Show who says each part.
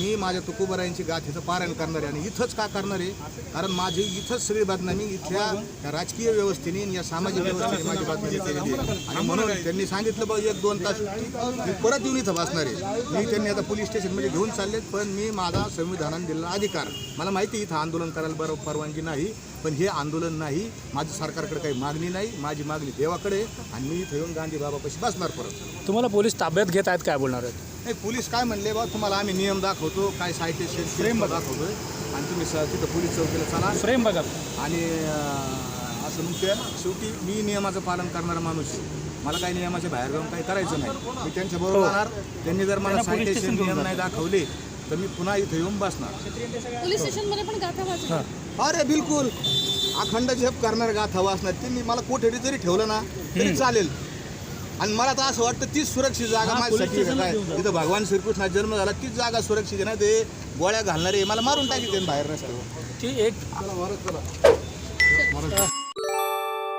Speaker 1: मी माझ्या तुकोबरायांची इथं पारायण करणार आहे आणि इथंच का करणार? आहे कारण माझी इथंच सगळी बदनामी इथल्या राजकीय व्यवस्थेने या सामाजिक व्यवस्थेने माझी बदनामी केलेली आहे. आणि म्हणून त्यांनी सांगितलं बघ एक दोन तास मी परत येऊन इथं बसणार आहे. मी त्यांनी आता पोलीस स्टेशनमध्ये घेऊन चाललेत पण मी माझा संविधानाने दिलेला अधिकार. मला माहिती आहे इथं आंदोलन करायला बरं परवानगी नाही पण हे आंदोलन नाही. माझं सरकारकडे काही मागणी नाही. माझी मागणी देवाकडे आणि मी इथं येऊन गांधी बाबापाशी बसणार परत.
Speaker 2: तुम्हाला पोलीस ताब्यात घेत आहेत काय बोलणार आहेत?
Speaker 1: नाही पोलीस काय म्हणले बा तुम्हाला आम्ही नियम दाखवतो काय सायटेशन फ्रेम दाखवतोय. आणि तुम्ही स- तिथं पोलीस चौकीला चला.
Speaker 2: फ्रेम बघा.
Speaker 1: आणि अं, असं ते शेवटी मी नियमाचं पालन करणारा माणूस आहे. मला काही नियमाच्या बाहेर जाऊन काही करायचं नाही. मी त्यांच्या बरोबर जाणार त्यांनी जर मला सायटेशन नियम नाही दाखवले तर मी पुन्हा इथं येऊन बसणार.
Speaker 3: पोलीस स्टेशनमध्ये पण गाथा वाचली
Speaker 1: अरे बिलकुल. अखंड झेप करणार गाथा वाचणार. त्यांनी मला कोठेडी जरी ठेवलं ना तरी चालेल. आणि मला तर असं वाटतं तीच सुरक्षित जागा माझ्यासाठी आहे. काय तिथं भगवान श्रीकृष्णाचा जन्म झाला तीच जागा सुरक्षित आहे ना ते गोळ्या घालणारे मला मारून टाकी बाहेर नसतं
Speaker 2: की एक